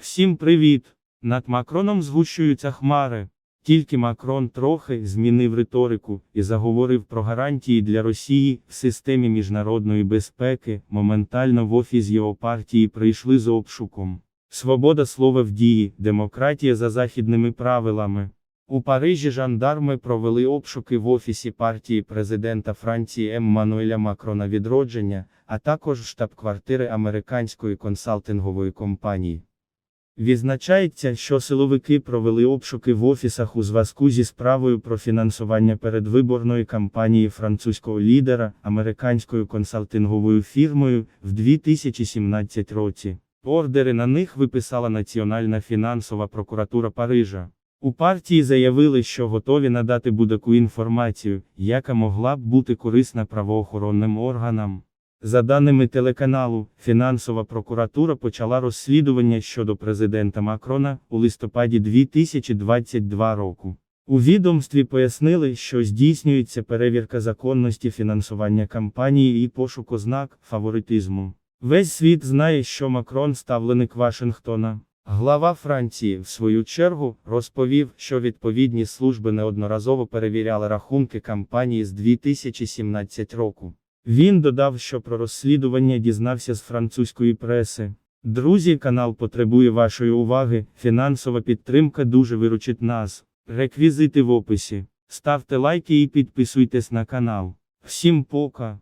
Всім привіт! Над Макроном згущуються хмари. Тільки Макрон трохи змінив риторику і заговорив про гарантії для Росії в системі міжнародної безпеки. Моментально в офіс його партії прийшли з обшуком. Свобода слова в дії, демократія за західними правилами. У Парижі жандарми провели обшуки в офісі партії президента Франції Еммануеля Макрона відродження, а також штаб-квартири американської консалтингової компанії. Відзначається, що силовики провели обшуки в офісах у зв'язку зі справою про фінансування передвиборної кампанії французького лідера американською консалтинговою фірмою в 2017 році. Ордери на них виписала Національна фінансова прокуратура Парижа. У партії заявили, що готові надати будь-яку інформацію, яка могла б бути корисна правоохоронним органам. За даними телеканалу, фінансова прокуратура почала розслідування щодо президента Макрона у листопаді 2022 року. У відомстві пояснили, що здійснюється перевірка законності фінансування кампанії і пошук ознак фаворитизму. Весь світ знає, що Макрон ставленик Вашингтона. Глава Франції, в свою чергу, розповів, що відповідні служби неодноразово перевіряли рахунки кампанії з 2017 року. Він додав, що про розслідування дізнався з французької преси. Друзі, канал потребує вашої уваги, фінансова підтримка дуже виручить нас. Реквізити в описі. Ставте лайки і підписуйтесь на канал. Всім пока!